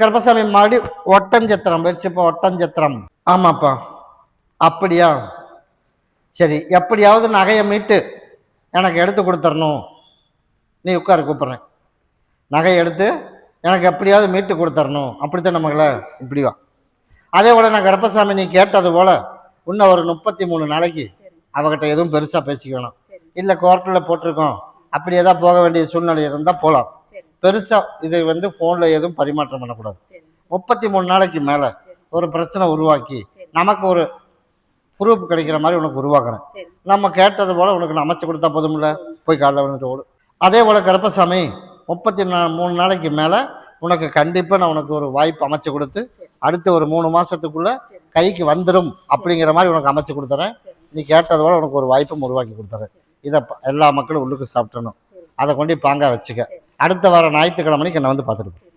கருப்பசாமி மாடி ஒட்டஞ்சத்திரம் வச்சுப்பா ஒட்டஞ்சத்திரம். ஆமாப்பா. அப்படியா? சரி எப்படியாவது நகையை மீட்டு எனக்கு எடுத்து கொடுத்துடணும் நீ உட்காரு கூப்பிட்றேன். நகையை எடுத்து எனக்கு எப்படியாவது மீட்டு கொடுத்துடணும் அப்படித்தானே மகளே இப்படி வா. அதே போல் நான் கருப்பசாமி நீ கேட்டது போல் இன்னும் ஒரு முப்பத்தி மூணு நாளைக்கு அவகிட்ட எதுவும் பெருசாக பேசிக்க வேணாம். சரி. இல்லை கோர்ட்டில் போட்டிருக்கோம். அப்படி ஏதாவது போக வேண்டிய சூழ்நிலை இருந்தால் போகலாம் பெருசாக இதை வந்து ஃபோனில் எதுவும் பரிமாற்றம் பண்ணக்கூடாது. முப்பத்தி மூணு நாளைக்கு மேலே ஒரு பிரச்சனை உருவாக்கி நமக்கு ஒரு ப்ரூஃப் கிடைக்கிற மாதிரி உனக்கு உருவாக்குறேன். நம்ம கேட்டது போல் உனக்கு நான் அமைச்சு கொடுத்தா போதும்ல? போய் காலைல வந்துட்டு ஓடு. அதே போல் கருப்பசாமி முப்பத்தி நா மூணு நாளைக்கு மேலே உனக்கு கண்டிப்பாக நான் உனக்கு ஒரு வாய்ப்பு அமைச்சு கொடுத்து அடுத்த ஒரு மூணு மாதத்துக்குள்ளே கைக்கு வந்துடும் அப்படிங்கிற மாதிரி உனக்கு அமைச்சு கொடுத்துறேன். நீ கேட்டது போல் உனக்கு ஒரு வாய்ப்பும் உருவாக்கி கொடுத்துறேன். இதை எல்லா மக்களும் உள்ளுக்கு சாப்பிட்டணும் அதை கொண்டு போய் பாங்கா வச்சுக்க. அடுத்த வாரம் ஞாயிற்றுக்கிழமைக்கு என்னை வந்து பார்த்துட்டு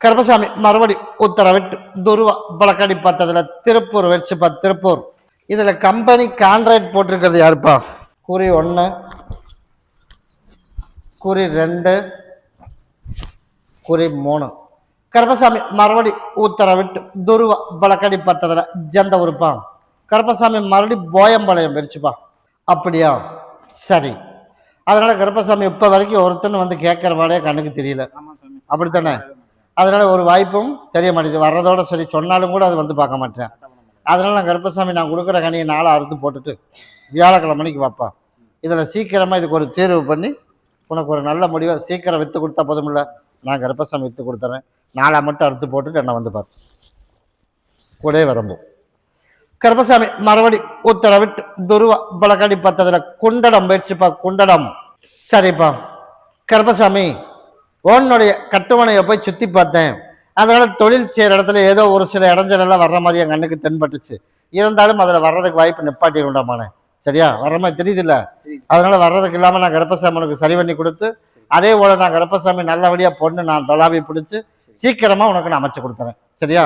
கருப்பசாமி மறுபடி உத்தரவிட்டு துருவா பழக்கடி பார்த்ததுல திருப்பூர் வச்சுப்பா திருப்பூர். இதுல கம்பெனி கான்ட்ராக்ட் போட்டிருக்கிறது யாருப்பா? குறி ஒன்று குறி ரெண்டு குறி மூணு. கருப்பசாமி மறுபடி உத்தரவிட்டு துருவா பழக்கடி பார்த்ததுல ஜந்த உறுப்பா கருப்பசாமி மறுபடி போயம்பாளையம் பிரிச்சுப்பா அப்படியா? சரி. அதனால கருப்பசாமி இப்போ வரைக்கும் ஒருத்தன் வந்து கேட்குற வாடே கண்ணுக்கு தெரியல. அப்படித்தானே? அதனால ஒரு வாய்ப்பும் தெரிய மாட்டேங்குது. வர்றதோட சரி சொன்னாலும் கூட அது வந்து பார்க்க மாட்டேன். அதனால நான் கருப்பசாமி நான் கொடுக்குற கனியை நாளை அறுத்து போட்டுட்டு வியாழக்கிழமை மணிக்கு வாப்பா. இதில் சீக்கிரமாக இதுக்கு ஒரு தீர்வு பண்ணி உனக்கு ஒரு நல்ல முடிவை சீக்கிரம் விற்று கொடுத்தா போதுமில்ல நான் கருப்பசாமி விற்று கொடுத்துறேன். நாளை மட்டும் அறுத்து போட்டுட்டு என்னை வந்து பாரு. கூடவே வரம்போ. கருப்பசாமி மறுபடி உத்தரவிட்டு துருவா பலகடி பத்ததுல குண்டடம் பயிற்சிப்பா குண்டடம். சரிப்பா. கருப்பசாமி உன்னுடைய கட்டுமனையை போய் சுற்றி பார்த்தேன். அதனால தொழில் செய்கிற இடத்துல ஏதோ ஒரு சில இடைஞ்சலெல்லாம் வர்ற மாதிரி என் கண்ணுக்கு தென்பட்டுச்சு. இருந்தாலும் அதில் வர்றதுக்கு வாய்ப்பு நிப்பாட்டி உண்டாமானே சரியா? வர்ற மாதிரி தெரியுதுல்ல? அதனால வர்றதுக்கு இல்லாமல் நான் கருப்பசாமனுக்கு சரி பண்ணி கொடுத்து அதே போல் நான் கருப்பசாமி நல்லபடியாக பொண்ணு நான் தொலாவி பிடிச்சி சீக்கிரமாக உனக்கு நான் அமைச்சு கொடுத்துறேன். சரியா?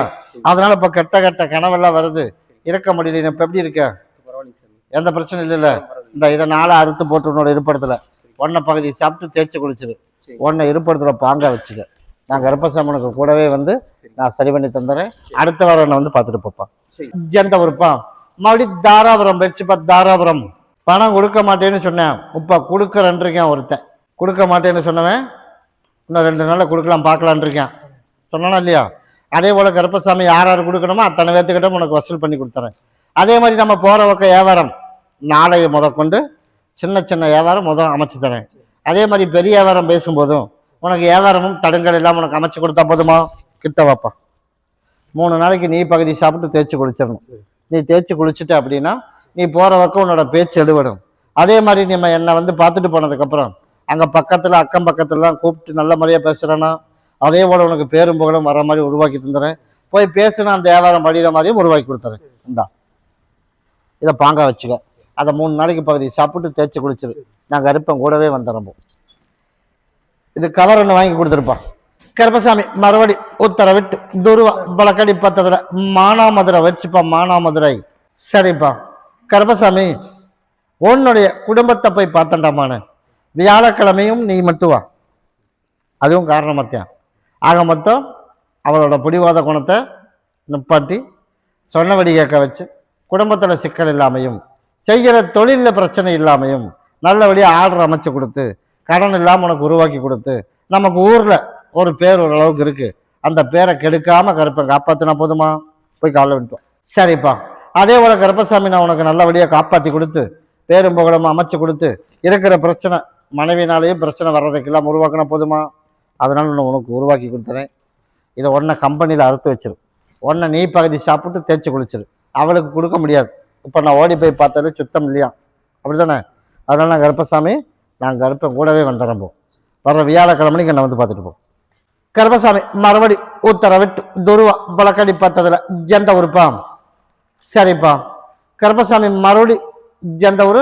அதனால இப்போ கெட்ட கெட்ட கனவெல்லாம் வருது. இருக்க முடியல. இப்போ எப்படி இருக்க? எந்த பிரச்சனையும் இல்லைல்ல. இந்த இதை நாளை அறுத்து போட்டு உன்னோட இருப்பிடத்துல. ஒன்றை பகுதி சாப்பிட்டு தேய்ச்சி குளிச்சிரு. சரி. ஒன்றை இருப்பிடத்துல பாங்கா வச்சுக்க. நான் கருப்பசாமி உனக்கு கூடவே வந்து நான் சரி பண்ணி தந்துடுறேன் அடுத்த வாரம் வந்து பார்த்துட்டு போப்பா. சரி. ஜந்த உறுப்பா மறுபடியும் தாராபுரம் வச்சுப்பா தாராபுரம். பணம் கொடுக்க மாட்டேன்னு சொன்னேன். இப்போ கொடுக்குறேன் இருக்கேன் ஒருத்தன். கொடுக்க மாட்டேன்னு சொன்னவன் இன்னும் ரெண்டு நாளில் கொடுக்கலாம் பார்க்கலான் இருக்கேன் சொன்னானா இல்லையா? அதே போல் கருப்பசாமி யார் யார் கொடுக்கணுமோ அத்தனை பேர்த்துக்கிட்ட உனக்கு வசூல் பண்ணி கொடுத்துறேன். அதே மாதிரி நம்ம போகிற பக்கம் வியாபாரம் நாளைய முதற்கொண்டு சின்ன சின்ன வியாபாரம் முதல் அமைச்சு தரேன். அதே மாதிரி பெரிய வியாபாரம் பேசும்போதும் உனக்கு வியாபாரமும் தடுங்கல் இல்லாமல் உனக்கு அமைச்சு கொடுத்தா போதுமா? கிட்ட வாப்பா. மூணு நாளைக்கு நீ பகுதி சாப்பிட்டு தேய்ச்சி குளிச்சிடணும். நீ தேய்ச்சி குளிச்சுட்ட அப்படின்னா நீ போகிற பக்கம் உன்னோட பேச்சு எடுபடும் அதே மாதிரி நம்ம என்னை வந்து பார்த்துட்டு போனதுக்கப்புறம் அங்கே பக்கத்தில் அக்கம் பக்கத்துலலாம் கூப்பிட்டு நல்ல முறையாக பேசுகிறேன்னா அதே போல் உனக்கு பேரும் புகழும் வர மாதிரி உருவாக்கி தந்துடுறேன் போய் பேசுனா அந்த வியாபாரம் படிக்கிற மாதிரியும் உருவாக்கி கொடுத்துறேன். இந்தா. இதை பாங்கா வச்சுக்க. அதை மூணு நாளைக்கு பகுதி சாப்பிட்டு தேய்ச்சி குளிச்சிரு நான் கருப்பன் கூடவே வந்துடுறோம் இது கவர் ஒன்று வாங்கி கொடுத்துருப்பான் கருப்பசாமி மறுபடி உத்தரவிட்டு துருவா பழக்கடி பத்ததுல மானாமதுரை வச்சுப்பா மானாமதுரை. சரிப்பா. கருப்பசாமி உன்னுடைய குடும்பத்தை போய் பார்த்தண்டாமான்னு வியாழக்கிழமையும் நீ மட்டும் வா. அதுவும் காரணமாத்தியான் ஆக மொத்தம் அவளோட பிடிவாத குணத்தை நிப்பாட்டி சொன்னபடி கேட்க வச்சு குடும்பத்தில் சிக்கல் இல்லாமையும் செய்கிற தொழிலில் பிரச்சனை இல்லாமையும் நல்லபடியாக ஆர்டர் அமைச்சு கொடுத்து கடன் இல்லாமல் உனக்கு உருவாக்கி கொடுத்து நமக்கு ஊரில் ஒரு பேர் ஓரளவுக்கு இருக்குது அந்த பேரை கெடுக்காமல் கருப்பேன் காப்பாற்றினா போதுமா? போய் காலைல விட்டோம் சரிப்பா. அதே போல் கருப்பசாமி நான் உனக்கு நல்லபடியாக காப்பாற்றி கொடுத்து பேரும் புகழும் அமைச்சு கொடுத்து இருக்கிற பிரச்சனை மனைவினாலேயும் பிரச்சனை வர்றதுக்கெல்லாம் உருவாக்கினா போதுமா? அதனால நான் உனக்கு உருவாக்கி கொடுத்துறேன். இதை ஒன்றை கம்பெனியில் அறுத்து வச்சிரு. ஒன்றை நெய் பகுதி சாப்பிட்டு தேய்ச்சி குளிச்சிரு. அவளுக்கு கொடுக்க முடியாது. இப்போ நான் ஓடி போய் பார்த்தது சுத்தம் இல்லையா? அப்படிதானே அதனால் நான் கருப்பசாமி நான் கருப்பன் கூடவே வந்துடுறேன் போ. வர்ற வியாழக்கிழமைக்கு என்னை வந்து பார்த்துட்டு போ. கருப்பசாமி மறுபடி உத்தரவிட்டு துருவா பழக்கடி பார்த்ததில் ஜெந்த ஊருப்பா சரிப்பா கருப்பசாமி மறுபடி ஜெந்த ஊர்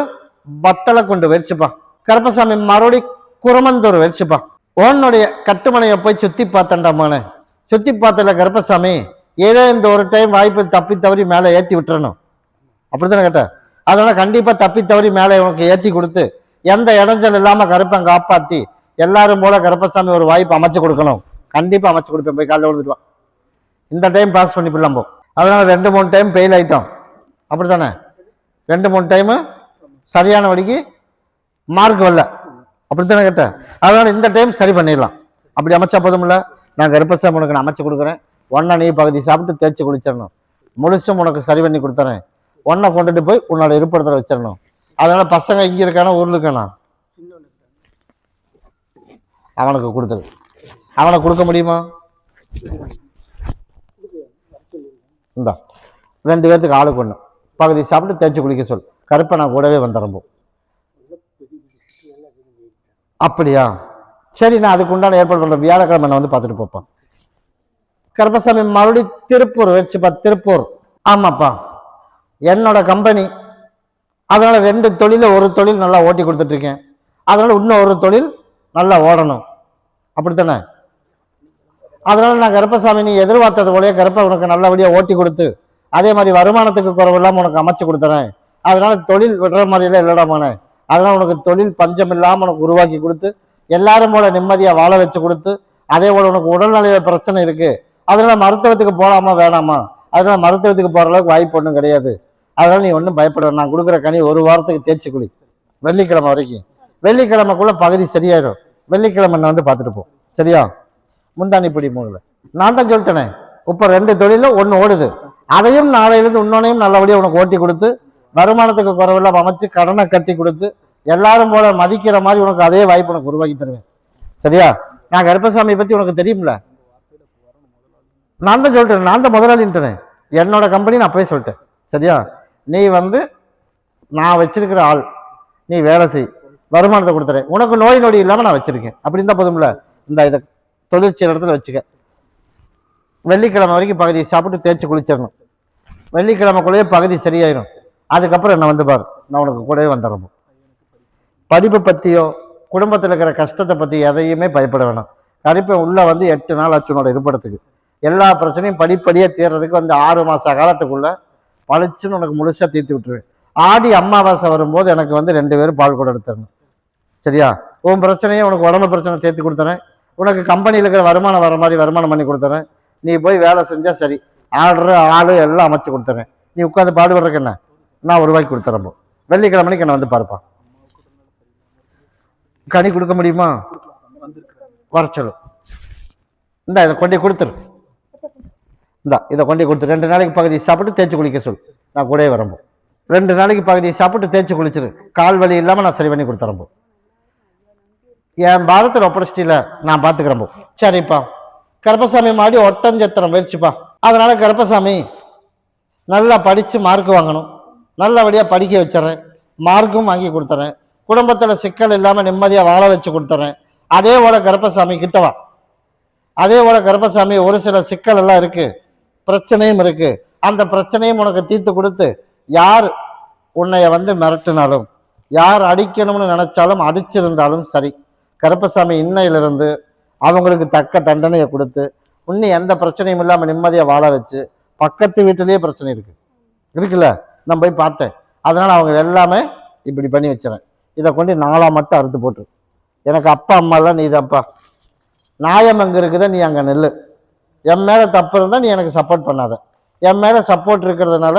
பத்தலை கொண்டு வெடிச்சுப்பா கருப்பசாமி மறுபடி குரமந்தூர் வெடிச்சுப்பா உன்னுடைய கட்டுமனையை போய் சுத்தி பார்த்தண்டாமானே சுத்தி பார்த்தல கருப்பசாமி ஏதோ இந்த ஒரு டைம் வாய்ப்பு தப்பி தவறி மேலே ஏற்றி விட்டுறணும். அப்படித்தானே கேட்டேன் அதனால கண்டிப்பா தப்பி தவறி மேலே உனக்கு ஏற்றி கொடுத்து எந்த இடைஞ்சல் இல்லாம கருப்பன் காப்பாத்தி எல்லாரும் போல கருப்பசாமி ஒரு வாய்ப்பு அமைச்சு கொடுக்கணும். கண்டிப்பாக அமைச்சு கொடுப்பேன். போய் காலைல விழுந்துட்டு இந்த டைம் பாஸ் பண்ணி போயிடலாம் போ அதனால ரெண்டு மூணு டைம் ஃபெயில் ஆயிட்டோம். அப்படி தானே ரெண்டு மூணு டைமு சரியான வழிக்கு மார்க் வரல. அப்படித்தானே கேட்டேன். அதனால் இந்த டைம் சரி பண்ணிடலாம். அப்படி அமைச்சா போதும்ல? நான் கருப்பசாமி உனக்கு நான் அமைச்சு கொடுக்குறேன். ஒன்றை நீ பகுதி சாப்பிட்டு தேய்ச்சி குளிச்சிடணும். முழுசும் உனக்கு சரி பண்ணி கொடுத்துறேன். ஒன்றை கொண்டுட்டு போய் உன்னோட இருப்பிடத்தில் வச்சிடணும். அதனால் பசங்க இங்கே இருக்கானா ஊரில் இருக்கானா? அவனுக்கு கொடுத்துரு. அவனை கொடுக்க முடியுமா? இந்தா. ரெண்டு பேர்த்துக்கு ஆளுக்கு ஒன்று பகுதி சாப்பிட்டு தேய்ச்சி குளிக்க சொல். கருப்பை நான் கூடவே வந்துடுறேன் அப்படியா? சரி நான் அதுக்கு உண்டான ஏற்பாடு பண்ணுறேன் வியாழக்கிழமை நான் வந்து பார்த்துட்டு போப்பேன் கருப்பசாமி மறுபடியும் திருப்பூர் வச்சுப்பா திருப்பூர். ஆமாப்பா. என்னோட கம்பெனி அதனால ரெண்டு தொழில ஒரு தொழில் நல்லா ஓட்டி கொடுத்துட்டு இருக்கேன் அதனால இன்னும் ஒரு தொழில் நல்லா ஓடணும். அப்படித்தானே? அதனால நான் கருப்பசாமி நீ எதிர்பார்த்தது போலயே கருப்பை உனக்கு நல்லபடியாக ஓட்டி கொடுத்து அதே மாதிரி வருமானத்துக்கு குறைவு இல்லாமல் உனக்கு அமைச்சு கொடுத்துறேன். அதனால தொழில் விடுற மாதிரிலாம் இல்லடாமானே அதெல்லாம் உனக்கு தொழில் பஞ்சம் இல்லாமல் உனக்கு உருவாக்கி கொடுத்து எல்லாரும் போல நிம்மதியாக வாழ வச்சு கொடுத்து அதே போல் உனக்கு உடல்நல பிரச்சனை இருக்குது அதனால் மருத்துவத்துக்கு போகலாமா வேணாமா? அதனால மருத்துவத்துக்கு போகிற அளவுக்கு வாய்ப்பு ஒன்றும் கிடையாது. அதனால் நீ ஒன்றும் பயப்பட நான் கொடுக்குற கனி ஒரு வாரத்துக்கு தேய்ச்சி குளி வெள்ளிக்கிழமை வரைக்கும். வெள்ளிக்கிழமைக்குள்ளே பகுதி சரியாயிடும் வெள்ளிக்கிழமை நான் வந்து பார்த்துட்டு போ. சரியா? முந்தானி பிடி மூணில். நான் தான் சொல்லிட்டேனே. இப்போ ரெண்டு தொழிலும் ஒன்று ஓடுது. அதையும் நாளையிலேருந்து இன்னொன்னையும் நல்லபடியாக உனக்கு ஓட்டி கொடுத்து வருமானத்துக்கு குறைவெல்லாம் அமைச்சு கடனை கட்டி கொடுத்து எல்லாரும் போல மதிக்கிற மாதிரி உனக்கு அதே வாய்ப்பு உனக்கு உருவாக்கி தருவேன். சரியா? நான் கருப்பசாமியை பற்றி உனக்கு தெரியும்ல? நான் தான் சொல்லிட்டேன் நான் தான் முதலாளின்ட்டேனே என்னோட கம்பெனி நான் அப்பவே சொல்லிட்டேன். சரியா? நீ வந்து நான் வச்சிருக்கிற ஆள் நீ வேலை செய் வருமானத்தை கொடுத்துறேன். உனக்கு நோய் நொடி இல்லாமல் நான் வச்சிருக்கேன். அப்படி இருந்தால் போதும்ல? இந்த இதை தொழிற்சியல் இடத்துல வச்சுக்க. வெள்ளிக்கிழமை வரைக்கும் பகுதியை சாப்பிட்டு தேய்ச்சி குளிச்சிடணும். வெள்ளிக்கிழமைக்குள்ளேயே பகுதி சரியாயிடும் அதுக்கப்புறம் என்ன வந்து பாரு நான் உனக்கு கூடவே வந்துடுறோம் படிப்பை பற்றியோ குடும்பத்தில் இருக்கிற கஷ்டத்தை பற்றி எதையுமே பயப்பட வேணாம். கணிப்பை உள்ளே வந்து எட்டு நாள் ஆச்சு உன்னோட இருப்பிடத்துக்கு. எல்லா பிரச்சனையும் படிப்படியாக தீர்றதுக்கு வந்து ஆறு மாத காலத்துக்குள்ளே பளிச்சுன்னு உனக்கு முழுசாக தீர்த்து விட்டுருவேன். ஆடி அமாவாசை வரும்போது எனக்கு வந்து ரெண்டு பேரும் பால் கூட எடுத்துடணும். சரியா? உன் பிரச்சனையை உனக்கு உடம்பு பிரச்சனை தேர்த்து கொடுத்துறேன். உனக்கு கம்பெனியில் இருக்கிற வருமானம் வர மாதிரி வருமானம் பண்ணி கொடுத்துறேன். நீ போய் வேலை செஞ்சால் சரி. ஆர்டரு ஆள் எல்லாம் அமைச்சு கொடுத்துறேன். நீ உட்காந்து பாடுபடுறக்கு என்ன? நான் ஒரு ரூபாய்க்கு கொடுத்துறப்போ வெள்ளிக்கிழமைக்கு நான் வந்து பார்ப்பான். கனி கொடுக்க முடியுமா? வர சொல்லு. இந்தா இதை கொண்டு கொடுத்துரு. இந்தா இதை கொண்டு கொடுத்துரு. ரெண்டு நாளைக்கு பகுதி சாப்பிட்டு தேய்ச்சி குளிக்க சொல்லு. நான் கூடவே வரம்போ ரெண்டு நாளைக்கு பகுதியை சாப்பிட்டு தேய்ச்சி குளிச்சிரு. கால் வலி இல்லாமல் நான் சரி பண்ணி கொடுத்துறப்போ என் பாதத்தில் ஒப்படைச்சிட்டில நான் பார்த்துக்கிறேன் போ. சரிப்பா. கருப்பசாமி மாடி ஒட்டஞ்சத்திரம் முயற்சிப்பா அதனால் கருப்பசாமி நல்லா படித்து மார்க் வாங்கணும். நல்லபடியாக படிக்க வச்சிடறேன். மார்க்கும் வாங்கி கொடுத்துறேன். குடும்பத்தில் சிக்கல் இல்லாமல் நிம்மதியாக வாழ வச்சு கொடுத்துறேன். அதே போல் கருப்பசாமி கிட்டவா அதே போல் கருப்பசாமி ஒரு சில சிக்கல் எல்லாம் இருக்குது பிரச்சனையும் இருக்குது அந்த பிரச்சனையும் உனக்கு தீர்த்து கொடுத்து யார் உன்னைய வந்து மிரட்டினாலும் யார் அடிக்கணும்னு நினச்சாலும் அடிச்சிருந்தாலும் சரி. கருப்பசாமி இன்னையிலிருந்து அவங்களுக்கு தக்க தண்டனையை கொடுத்து இன்னும் எந்த பிரச்சனையும் இல்லாமல் நிம்மதியாக வாழ வச்சு பக்கத்து வீட்டிலேயே பிரச்சனை இருக்குது இருக்குல்ல? நான் போய் பார்த்தேன். அதனால் அவங்க எல்லாமே இப்படி பண்ணி வச்சுறேன். இதை கொண்டு நாளாக மட்டும் அறுத்து போட்டு எனக்கு அப்பா அம்மாலாம் நீ அப்பா நியாயம் அங்கே இருக்குதோ நீ அங்கே நெல் என் மேலே தப்பு இருந்தால் நீ எனக்கு சப்போர்ட் பண்ணாத. என் மேலே சப்போர்ட் இருக்கிறதுனால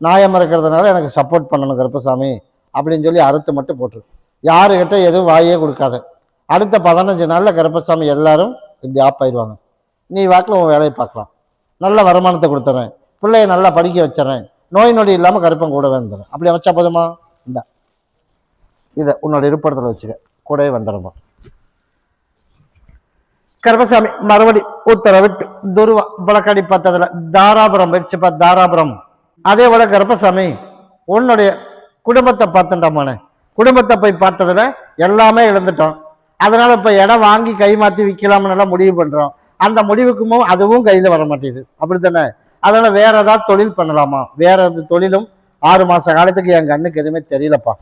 நியாயம் இருக்கிறதுனால எனக்கு சப்போர்ட் பண்ணணும் கருப்பசாமி. அப்படின்னு சொல்லி அறுத்து மட்டும் போட்டுரு. யாருக்கிட்ட எதுவும் வாயே கொடுக்காத. அடுத்த பதினஞ்சு நாளில் கருப்பசாமி எல்லாரும் இப்படி ஆப் ஆயிடுவாங்க. நீ வாக்கில் உன் வேலையை பார்க்கலாம். நல்ல வருமானத்தை கொடுத்துறேன். பிள்ளைய நல்லா படிக்க வச்சிடறேன். நோய் நொடி இல்லாமல் கருப்பம் கூடவே வந்துடும் அப்படி வச்சா போதுமா? இந்த இதை உன்னோட இருப்பிடத்தில் வச்சுக்க. கூடவே வந்துடுமா கருப்பசாமி மறுபடி உத்தரவிட்டு துருவா விளக்கடி பார்த்ததில் தாராபுரம் வச்சுப்பா தாராபுரம். அதே போல் கருப்பசாமி உன்னுடைய குடும்பத்தை பார்த்துட்டோமானே குடும்பத்தை போய் பார்த்ததுல எல்லாமே இழந்துட்டோம். அதனால் இப்போ இடம் வாங்கி கை மாற்றி விற்கலாம்னு எல்லாம் முடிவு பண்ணுறோம் அந்த முடிவுக்கும் அதுவும் கையில் வர மாட்டேங்குது அப்படித்தானே? அதனால வேற ஏதாவது தொழில் பண்ணலாமா? வேற எந்த தொழிலும் ஆறு மாச காலத்துக்கு என் கண்ணுக்கு எதுவுமே தெரியலப்பா.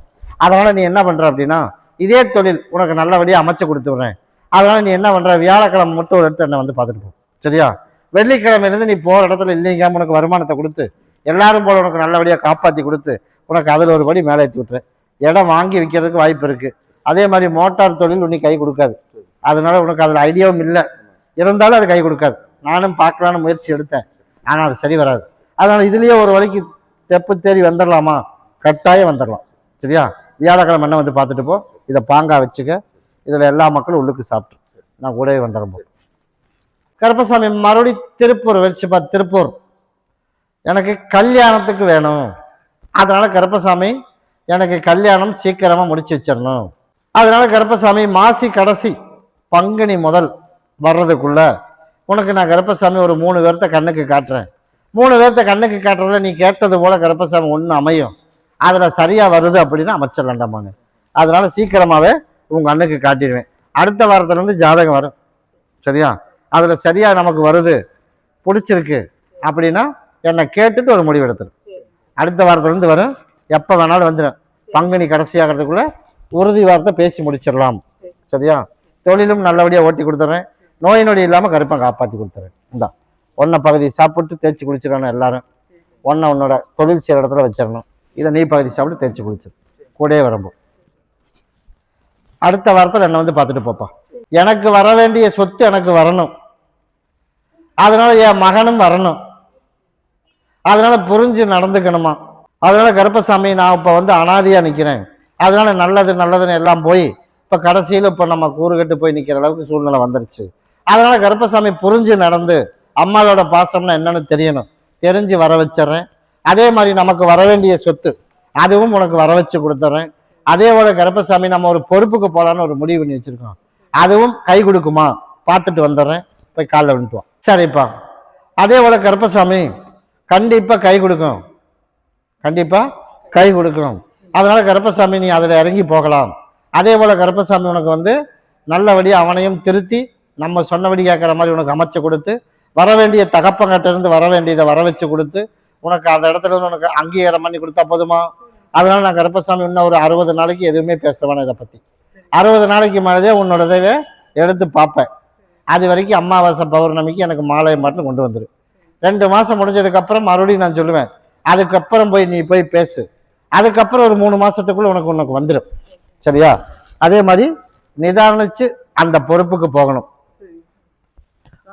அதனால நீ என்ன பண்ற அப்படின்னா இதே தொழில் உனக்கு நல்லபடியாக அமைச்சு கொடுத்துடுறேன் அதனால நீ என்ன பண்ற? வியாழக்கிழமை மட்டும் ஒரு இடத்துல என்னை வந்து பார்த்துட்டு போ. சரியா? வெள்ளிக்கிழமையிலேருந்து நீ போகிற இடத்துல இல்லைங்க உனக்கு வருமானத்தை கொடுத்து எல்லாரும் போல உனக்கு நல்லபடியாக காப்பாற்றி கொடுத்து உனக்கு அதில் ஒரு படி மேலே ஏற்றி விட்டுறேன். இடம் வாங்கி விற்கிறதுக்கு வாய்ப்பு இருக்குது அதே மாதிரி மோட்டார் தொழில் உனக்கு கை கொடுக்காது. அதனால உனக்கு அதில் ஐடியாவும் இல்லை. இருந்தாலும் அது கை கொடுக்காது. நானும் பார்க்கலான்னு முயற்சி எடுத்தேன். ஆனால் அது சரி வராது. அதனால் இதுலேயே ஒரு வழிக்கு தெப்பு தேறி வந்துடலாமா கட்டாயம் வந்துடலாம் சரியா? வியாழக்கிழமை என்ன வந்து பார்த்துட்டு போ. இதை பாங்காக வச்சுக்க. இதில் எல்லா மக்களும் உள்ளுக்கு சாப்பிட்டு. நான் கூடவே வந்துடுறேன் கருப்பசாமி மறுபடி திருப்பூர் வச்சுப்பா திருப்பூர். எனக்கு கல்யாணத்துக்கு வேணும். அதனால் கருப்பசாமி எனக்கு கல்யாணம் சீக்கிரமாக முடிச்சு வச்சிடணும். அதனால் கருப்பசாமி மாசி கடைசி பங்குனி முதல் வர்றதுக்குள்ளே உனக்கு நான் கருப்பசாமி ஒரு மூணு பேர்த்த கண்ணுக்கு காட்டுறேன். மூணு பேர்த்த கண்ணுக்கு காட்டுறத நீ கேட்டது போல கருப்பசாமி ஒன்று அமையும். அதில் சரியாக வருது அப்படின்னா அமைச்சிடலாண்டாமான்னு அதனால் சீக்கிரமாகவே உங்கள் கண்ணுக்கு காட்டிடுவேன். அடுத்த வாரத்துலேருந்து ஜாதகம் வரும். சரியா? அதில் சரியாக நமக்கு வருது. பிடிச்சிருக்கு அப்படின்னா என்னை கேட்டுட்டு ஒரு முடிவு எடுத்துரும் அடுத்த வாரத்துலேருந்து வரும். எப்போ வேணாலும் வந்துடும் பங்குனி கடைசியாகிறதுக்குள்ளே உறுதி வார்த்தை பேசி முடிச்சிடலாம். சரியா? தொழிலும் நல்லபடியாக ஓட்டி கொடுத்துட்றேன் நோய் நொடி இல்லாமல் கருப்பை காப்பாற்றி கொடுத்துறேன். இந்தா ஒன்றை பகுதி சாப்பிட்டு தேய்ச்சி குளிச்சிடணும் எல்லாரும். ஒன்றை உன்னோட தொழில் செய்கிற இடத்துல வச்சிடணும். இதை நீ பகுதி சாப்பிட்டு தேய்ச்சி குளிச்சிடும் கூடயே வரம்போ. அடுத்த வாரத்தில் என்னை வந்து பார்த்துட்டு போப்பா. எனக்கு வர வேண்டிய சொத்து எனக்கு வரணும். அதனால் என் மகனும் வரணும். அதனால் புரிஞ்சு நடந்துக்கணுமா? அதனால் கருப்பசாமி நான் இப்போ வந்து அனாதியாக நிற்கிறேன் அதனால் நல்லது நல்லதுன்னு எல்லாம் போய் இப்போ கடைசியில் இப்போ நம்ம கூறுகட்டு போய் நிற்கிற அளவுக்கு சூழ்நிலை வந்துருச்சு. அதனால கருப்பசாமி புரிஞ்சு நடந்து அம்மாவோட பாசம்னா என்னன்னு தெரியணும். தெரிஞ்சு வர வச்சிடுறேன். அதே மாதிரி நமக்கு வர வேண்டிய சொத்து அதுவும் உனக்கு வர வச்சு கொடுத்துட்றேன் அதே போல கருப்பசாமி நம்ம ஒரு பொறுப்புக்கு போகலான்னு ஒரு முடிவு பண்ணி வச்சிருக்கோம். அதுவும் கை கொடுக்குமா? பார்த்துட்டு வந்துடுறேன். போய் காலைல விட்டுவான் சரிப்பா. அதே போல கருப்பசாமி கண்டிப்பாக கை கொடுக்கும். கண்டிப்பாக கை கொடுக்கும். அதனால் கருப்பசாமி நீ அதில் இறங்கி போகலாம். அதே போல் கருப்பசாமி உனக்கு வந்து நல்லபடியாக அவனையும் திருத்தி நம்ம சொன்னபடி கேட்குற மாதிரி உனக்கு அமைச்சு கொடுத்து வர வேண்டிய தகப்பங்கிட்ட இருந்து வர வேண்டியதை வர வச்சு கொடுத்து உனக்கு அந்த இடத்துல இருந்து உனக்கு அங்கீகாரம் பண்ணி கொடுத்தா போதுமா? அதனால நான் கருப்பசாமி இன்னும் ஒரு அறுபது நாளைக்கு எதுவுமே பேசுவேன் இதை பற்றி அறுபது நாளைக்கு மேலதே உன்னோட இதை எடுத்து பார்ப்பேன். அது வரைக்கும் அமாவாசை பௌர்ணமிக்கு எனக்கு மாலை மாட்டில் கொண்டு வந்துடும் ரெண்டு மாதம் முடிஞ்சதுக்கப்புறம் மறுபடியும் நான் சொல்லுவேன் அதுக்கப்புறம் போய் நீ போய் பேசு. அதுக்கப்புறம் ஒரு மூணு மாதத்துக்குள்ளே உனக்கு உனக்கு வந்துடும் சரியா? அதே மாதிரி நிதானிச்சு அந்த பொறுப்புக்கு போகணும்.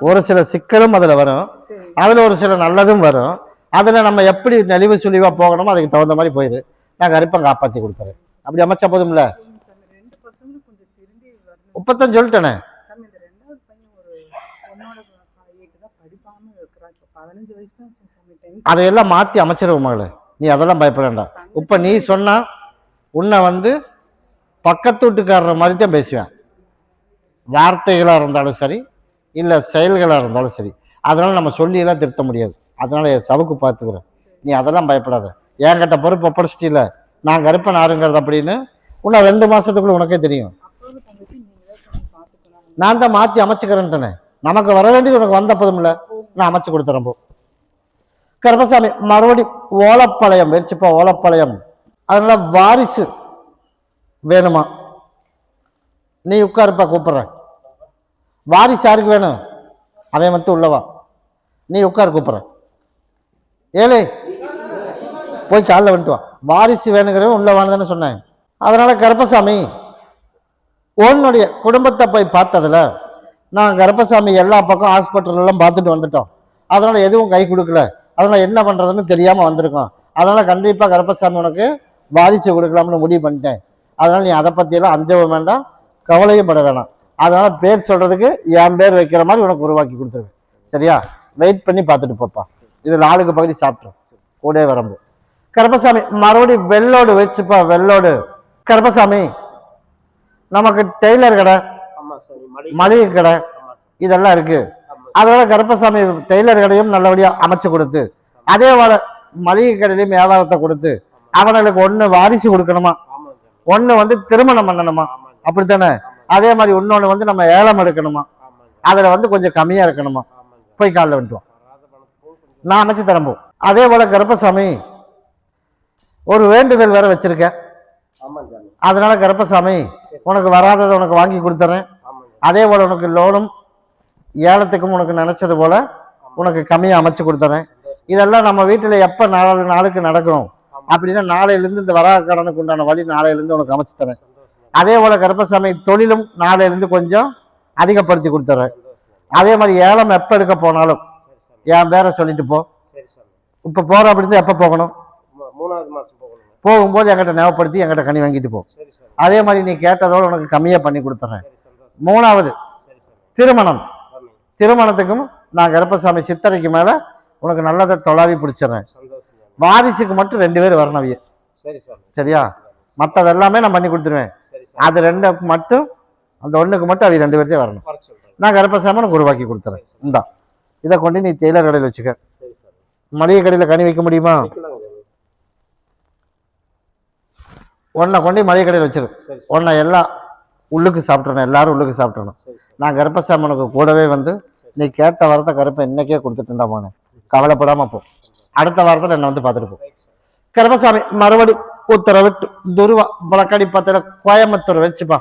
ஒரு சில சிக்கலும் அதுல வரும். அதுல ஒரு சில நல்லதும் வரும். அதுல நம்ம எப்படி நெளிவு சுழிவா போகணுமோ அதுக்கு தகுந்த மாதிரி போயிரு. நான் கருப்பம் காப்பாத்தி கொடுத்துறேன் அப்படி அமைச்சா போதும்ல? முப்பத்தஞ்சு சொல்லிட்டேனே. அதையெல்லாம் மாத்தி அமைச்சிருவோம் மகளே. நீ அதெல்லாம் பயப்பட வேண்டாம். இப்ப நீ சொன்னா உன்னை வந்து பக்கத்து வீட்டுக்காரர் மாதிரி தான் பேசுவேன். வார்த்தைகளா இருந்தாலும் சரி இல்லை செயல்களாக இருந்தாலும் சரி. அதனால் நம்ம சொல்லியெல்லாம் திருத்த முடியாது. அதனால் என் சவுக்கு பார்த்துக்கிறேன் நீ அதெல்லாம் பயப்படாத. என்கிட்ட பொறுப்பு ஒப்படைச்சிட்டில நான் கருப்பன் ஆறுங்கிறது அப்படின்னு இன்னும் ரெண்டு மாதத்துக்குள்ளே உனக்கே தெரியும். நான் தான் மாற்றி அமைச்சுக்கிறேன்ட்டேனே. நமக்கு வர வேண்டியது உனக்கு வந்த இல்லை. நான் அமைச்சு கொடுத்துறேன் போ. கருப்பசாமி மறுபடி ஓலப்பாளையம் வெறிச்சுப்பா ஓலப்பாளையம். அதனால் வாரிசு வேணுமா? நீ உட்காருப்பா கூப்பிட்றேன். வாரிசு யாருக்கு வேணும்? அவன் மட்டும் உள்ளவா? நீ உட்கார் கூப்பிட்ற ஏழை போய் காலைல வந்துட்டு வா. வாரிசு வேணுங்கிறவன் உள்ளவான்னு தானே சொன்னேன். அதனால் கருப்பசாமி உன்னுடைய குடும்பத்தை போய் பார்த்ததுல நான் கருப்பசாமி எல்லா பக்கம் ஹாஸ்பிட்டல்லாம் பார்த்துட்டு வந்துட்டோம். அதனால் எதுவும் கை கொடுக்கல. அதனால் என்ன பண்ணுறதுன்னு தெரியாமல் வந்திருக்கோம். அதனால் கண்டிப்பாக கருப்பசாமி உனக்கு வாரிசு கொடுக்கலாம்னு முடிவு பண்ணிட்டேன். அதனால் நீ அதை பற்றியெல்லாம் அஞ்சவும் வேண்டாம். கவலையும் பட வேணாம். அதனால பேர் சொல்றதுக்கு என் பேர் வைக்கிற மாதிரி உனக்கு உருவாக்கி கொடுத்துருவேன். சரியா? வெயிட் பண்ணி பார்த்துட்டு போப்பா. இது நாளுக்கு பகுதி சாப்பிட்டோம். கூடவே வரம்பு கருப்பசாமி மறுபடியும் வெள்ளோடு வச்சுப்பா வெள்ளோடு. கருப்பசாமி நமக்கு டெய்லர் கடை மளிகை கடை. இதெல்லாம் இருக்கு. அதனால கருப்பசாமி டெய்லர் கடையும் நல்லபடியா அமைச்சு கொடுத்து அதே போல மளிகை கடையிலையும் வியாபாரத்தை கொடுத்து அவனுக்கு ஒண்ணு வாரிசு கொடுக்கணுமா? ஒண்ணு வந்து திருமணம் பண்ணணுமா? அப்படித்தானே? அதே மாதிரி இன்னொன்னு வந்து நம்ம ஏலம் எடுக்கணுமா? அதுல வந்து கொஞ்சம் கம்மியா இருக்கணுமா? போய் காலில் கொஞ்சம் நான் அமைச்சு தரம்போம் அதே போல கருப்பசாமி ஒரு வேண்டுதல் வேற வச்சிருக்கேன். அதனால கருப்பசாமி உனக்கு வராததை உனக்கு வாங்கி கொடுத்துறேன். அதே போல உனக்கு லோனும் ஏலத்துக்கும் உனக்கு நினைச்சது போல உனக்கு கம்மியாக அமைச்சு கொடுத்துறேன். இதெல்லாம் நம்ம வீட்டில் எப்போ நாலு நாளுக்கு நடக்கும்? அப்படின்னா நாளையிலேருந்து இந்த வராக கடனுக்கு உண்டான வழி நாளையிலேருந்து உனக்கு அமைச்சு தரேன். அதே போல கருப்பசாமி தொழிலும் நாளையிலேருந்து கொஞ்சம் அதிகப்படுத்தி கொடுத்துறேன். அதே மாதிரி ஏலம் எப்போ எடுக்க போனாலும் என் பேரை சொல்லிட்டு போ. இப்போ போகிற அப்படி இருந்தால் எப்போ போகணும்? மூணாவது மாசம் போகணுங்க. போகும்போது என்கிட்ட ஞாபகப்படுத்தி என்கிட்ட கனி வாங்கிட்டு போ. அதே மாதிரி நீ கேட்டதோட உனக்கு கம்மியாக பண்ணி கொடுத்துட்றேன் மூணாவது திருமணம். திருமணத்துக்கும் நான் கருப்பசாமி சித்தரைக்கு மேலே உனக்கு நல்லதை தொலாவி பிடிச்சிடுறேன் வாரிசுக்கு மட்டும் ரெண்டு பேர் வரணும் சரியா? மற்றது எல்லாமே நான் பண்ணி கொடுத்துருவேன். அது ரெண்டுக்கு மட்டும் அந்த ஒண்ணுக்கு மட்டும் அவங்க ரெண்டு பேர்த்தையும் வரணும். நான் கருப்பசாமி உனக்கு உருவாக்கி கொடுத்துறேன். இந்தா. இதை கொண்டு நீ டெய்லர் கடையில் வச்சுக்க. மளிகை கடையில் கனி வைக்க முடியுமா? உன்னை கொண்டு மளிகை கடையில் வச்சிரு. உன்னை எல்லாம் உள்ளுக்கு சாப்பிட்றணும் எல்லாரும் உள்ளுக்கு சாப்பிட்றணும் நான் கருப்பசாமி உனக்கு கூடவே வந்து நீ கேட்ட வாரத்தை கருப்பை இன்னைக்கே கொடுத்துட்டுண்டாமானே கவலைப்படாம போ. அடுத்த வாரத்தில் என்னை வந்து பார்த்துட்டு போ. கருப்பசாமி மறுபடி உத்தரவிட்டு துருவா பழக்கடி பத்திர கோயம்புத்தூர் வச்சுப்பா.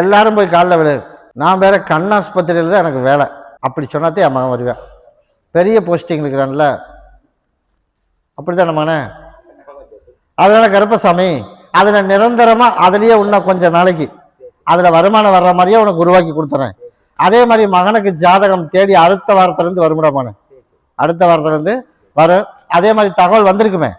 எல்லாரும் போய் காலில் விழு நான் வேற கண் ஆஸ்பத்திரியில் தான் எனக்கு வேலை. அப்படி சொன்னாத்தே என் மகன் வருவேன். பெரிய போஸ்டிங் இருக்கிறான்ல. அப்படித்தானே மகனே? அதனால் கருப்பசாமி? அதில் நிரந்தரமாக அதுலேயே இன்னும் கொஞ்ச நாளைக்கு. அதில் வருமானம் வர்ற மாதிரியே உனக்கு உருவாக்கி கொடுத்துறேன். அதே மாதிரி மகனுக்கு ஜாதகம் தேடி அடுத்த வாரத்துலேருந்து வருமுடா அடுத்த வாரத்துலேருந்து வரும். அதே மாதிரி தகவல் வந்திருக்குமே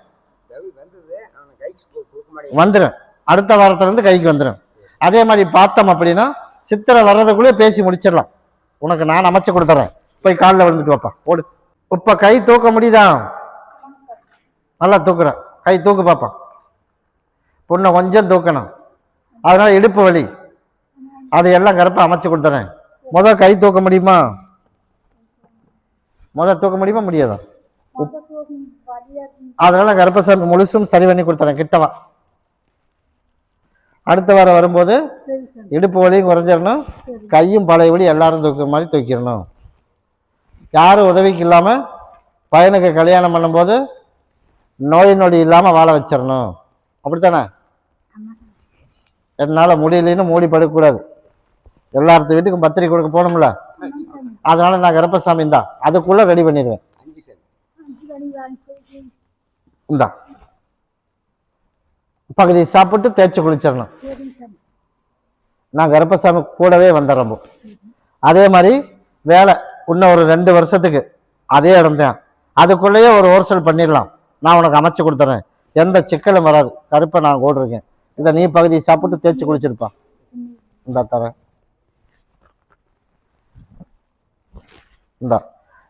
வந்தது அவன் கைக்கு கொடுக்க மாட்டேன் வந்துடும் அடுத்த வாரத்துலேருந்து கைக்கு வந்துடும் அதே மாதிரி பார்த்தோம் அப்படின்னா சித்திரை வர்றதுக்குள்ளே பேசி முடிச்சிடலாம். உனக்கு நான் அமைச்சு கொடுத்துட்றேன் போய் காலில் விழுந்துட்டு வாப்பா. ஓடு. இப்போ கை தூக்க முடியுதா? நல்லா தூக்குறேன் கை தூக்கு பாப்பா. பொண்ணை கொஞ்சம் தூக்கணும். அதனால் இடுப்பு வலி. அது எல்லாம் கரெக்டாக அமைச்சு கொடுத்துறேன். முதல் கை தூக்க முடியுமா? முதல் தூக்க முடியுமா? முடியாதா? அதனால கர்ப்பசாமி முழுசும் சரி பண்ணி கொடுத்துறேன். கிட்டவா. அடுத்த வாரம் வரும்போது இடுப்பு வலியும் குறைஞ்சிடணும். கையும் பழையபடி எல்லாரும் தூக்குற மாதிரி தூக்கிடணும். யாரும் உதவிக்கு இல்லாமல் பையனுக்கு கல்யாணம் பண்ணும்போது நோய் நொடி இல்லாமல் வாழ வச்சிடணும். அப்படித்தானே? என்னால் முடியலைன்னு மூடி படுக்கக்கூடாது. எல்லார்த்து வீட்டுக்கும் பத்திரிக்கை கொடுக்க போகணும்ல. அதனால நான் கருப்பசாமி தான் அதுக்குள்ளே ரெடி பண்ணிடுவேன். இந்தா. பகுதி சாப்பிட்டு தேய்ச்சி குளிச்சிடணும். நான் கருப்பசாமி கூடவே வந்துடுறோம் அதே மாதிரி வேலை இன்னும் ஒரு ரெண்டு வருஷத்துக்கு அதே இடம் தான். அதுக்குள்ளேயே ஒரு ஹோல்சேல் பண்ணிடலாம். நான் உனக்கு அமைச்சு கொடுத்துறேன். எந்த சிக்கலும் வராது. கருப்பை நான் போட்டிருக்கேன். இதை நீ பகுதி சாப்பிட்டு தேய்ச்சி குளிச்சிருப்பா. இந்த தரேன். இந்தா.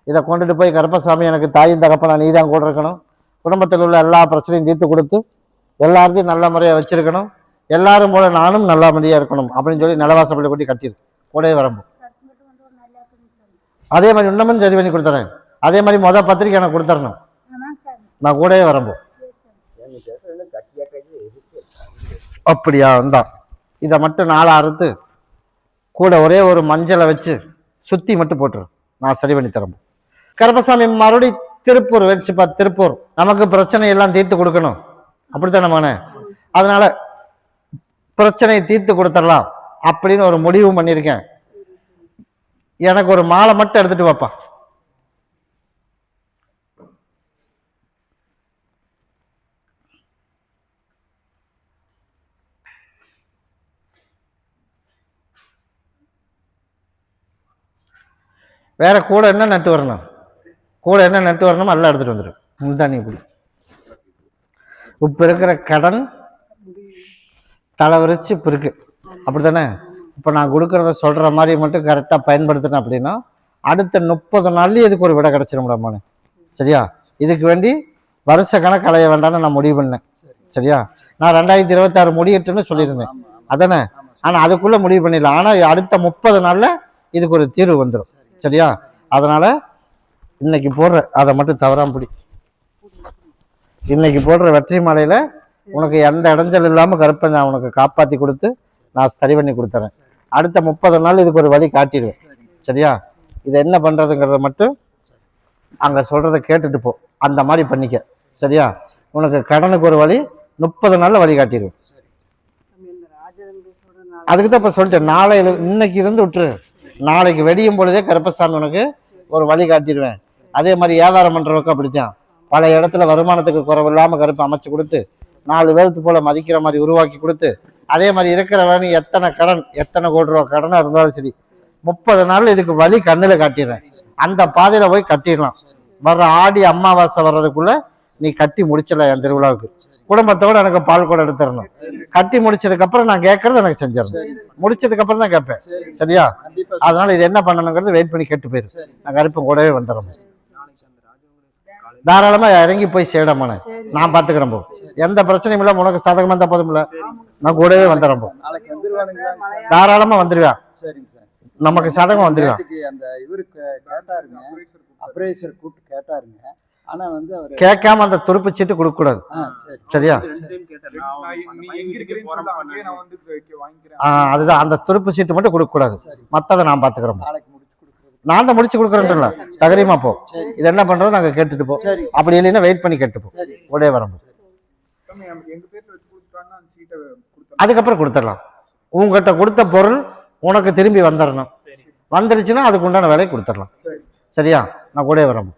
இதை கொண்டுட்டு போய் கருப்பசாமி எனக்கு தாயும் தகப்பனா நீ தான் கூட இருக்கணும். குடும்பத்தில் உள்ள எல்லா பிரச்சனையும் தீர்த்து கொடுத்து எல்லாத்தையும் நல்ல முறையாக வச்சிருக்கணும். எல்லாரும் போல நானும் நல்ல முறையாக இருக்கணும் அப்படின்னு சொல்லி நிலவாசப்பள்ளி கொட்டி கட்டிடு கூடவே வரம்பு. அதே மாதிரி இன்னமும் சரி பண்ணி கொடுத்துறேன். அதே மாதிரி மொதல் பத்திரிக்கை எனக்கு கொடுத்துடணும் நான் கூடவே வரம்போ. அப்படியா வந்தா இதை மட்டும் நாளை அறுத்து கூட ஒரே ஒரு மஞ்சளை வச்சு சுத்தி மட்டும் போட்டுரு. நான் சரி பண்ணி தரம்பு. கருப்பசாமி மறுபடி திருப்பூர் வச்சுப்பா திருப்பூர். நமக்கு பிரச்சனை எல்லாம் தீர்த்து கொடுக்கணும். அப்படித்தானே மகனே அதனால பிரச்சனையை தீர்த்து கொடுத்துடலாம் அப்படின்னு ஒரு முடிவு பண்ணியிருக்கேன். எனக்கு ஒரு மாலை மட்டும் எடுத்துட்டு வாப்பா. வேற கூட என்ன நட்டு வரணும்? கூட என்ன நட்டு வரணுமோ எல்லாம் எடுத்துகிட்டு வந்துடும் நீ இப்படி இப்போ இருக்கிற கடன் தலைவரிச்சு இப்போ இருக்கு. அப்படித்தானே? இப்போ நான் கொடுக்குறத சொல்கிற மாதிரி மட்டும் கரெக்டாக பயன்படுத்தினேன் அப்படின்னா அடுத்த முப்பது நாள்லேயும் இதுக்கு ஒரு விடை கிடச்சிரும்டாமானு சரியா? இதுக்கு வேண்டி வருஷ கணக்கு அலைய வேண்டாம்னு நான் முடிவு பண்ணேன். சரியா? நான் ரெண்டாயிரத்தி இருபத்தாறு முடியட்டுன்னு சொல்லியிருந்தேன். அதானே? ஆனால் அதுக்குள்ளே முடிவு பண்ணிடலாம் ஆனால் அடுத்த முப்பது நாளில் இதுக்கு ஒரு தீர்வு வந்துடும் சரியா? அதனால் இன்னைக்கு போடுற அதை மட்டும் தவறாம பிடி. இன்னைக்கு போடுற வெற்றி மாலையில் உனக்கு எந்த இடைஞ்சல் இல்லாமல் கருப்பை நான் உனக்கு காப்பாற்றி கொடுத்து நான் சரி பண்ணி கொடுத்துறேன். அடுத்த முப்பது நாள் இதுக்கு ஒரு வழி காட்டிடுவேன் சரியா? இது என்ன பண்ணுறதுங்கிறத மட்டும் அங்கே சொல்கிறத கேட்டுட்டு போ. அந்த மாதிரி பண்ணிக்க. சரியா? உனக்கு கடனுக்கு ஒரு வழி முப்பது நாளில் வழி காட்டிடுவேன் அதுக்கு தான் இப்போ சொல்லிட்டேன். நாளையில இன்னைக்கு இருந்து விட்டுரு. நாளைக்கு வெடியும் பொழுதே கருப்பசாமி உனக்கு ஒரு வழி காட்டிடுவேன். அதே மாதிரி ஏதாரம் பண்ணுறவங்க அப்படித்தான். பல இடத்துல வருமானத்துக்கு குறைவு இல்லாமல் கருப்பு அமைச்சு கொடுத்து நாலு பேருக்கு போல மதிக்கிற மாதிரி உருவாக்கி கொடுத்து அதே மாதிரி இருக்கிறவன் எத்தனை கடன் எத்தனை கோடி ரூபா கடனாக இருந்தாலும் சரி முப்பது நாள் இதுக்கு வழி கண்ணில் காட்டிடுறேன். அந்த பாதையில் போய் கட்டிடலாம். வர்ற ஆடி அமாவாசை வர்றதுக்குள்ள நீ கட்டி முடிச்சல என் திருவிழாவுக்கு. குடும்பத்தோட எனக்கு பால் கூட எடுத்துடணும். கட்டி முடிச்சதுக்கப்புறம் நான் கேட்கறது எனக்கு செஞ்சிடணும். முடிச்சதுக்கப்புறம் தான் கேட்பேன். சரியா? அதனால் அதனால இது என்ன பண்ணணுங்கிறது வெயிட் பண்ணி கேட்டு போயிரு. நான் கருப்பு கூடவே வந்துடுறோம் ராஜவங்களுக்கு தாராளமா இறங்கி போய் சேடமான நான் பாத்துக்கிறேன் போ. எந்த பிரச்சனையும் இல்லை உனக்கு சாதகமா இருந்தா போதும் இல்ல நான் கூடவே வந்துடுறேன் போ. நாளைக்கு வந்துருவானுங்களா தாராளமா வந்துருவேன் சரிங்க சார். நமக்கு சதகம் நேத்துக்கு அந்த இவருக்கு கேட்டாருங்க. அப்ரேசர் கூப்பிட்டு கேட்டாருங்க. ஆனா வந்து அவரு கேட்காம அந்த துருப்பு சீட்டு கொடுக்க கூடாது. சரியா? ஆ, அதுதான். அந்த துருப்பு சீட்டு மட்டும் கொடுக்க கூடாது. சரி. மத்ததை நான் பாத்துக்கிறேன் போ. நாளைக்கு முடிச்சு கொடுக்குறது நான் தான் முடிச்சு கொடுக்குறேன்ல தகரியமா போ. இது என்ன பண்றது நாங்க கேட்டுட்டு போ. அப்படி இல்லைன்னா வெயிட் பண்ணி கேட்டு போ. சரி. ஒரே வரம். எங்க பேர்ல வச்சு கொடுத்துட்டாங்கன்னா அந்த சீட்டை கொடுத்தோம் அதுக்கப்புறம் கொடுத்துடலாம். உங்ககிட்ட கொடுத்த பொருள் உனக்கு திரும்பி வந்துடணும் வந்துருச்சுன்னா அதுக்கு உண்டான வேலையை கொடுத்துடலாம். சரி. சரியா? நான் கூட வரேன்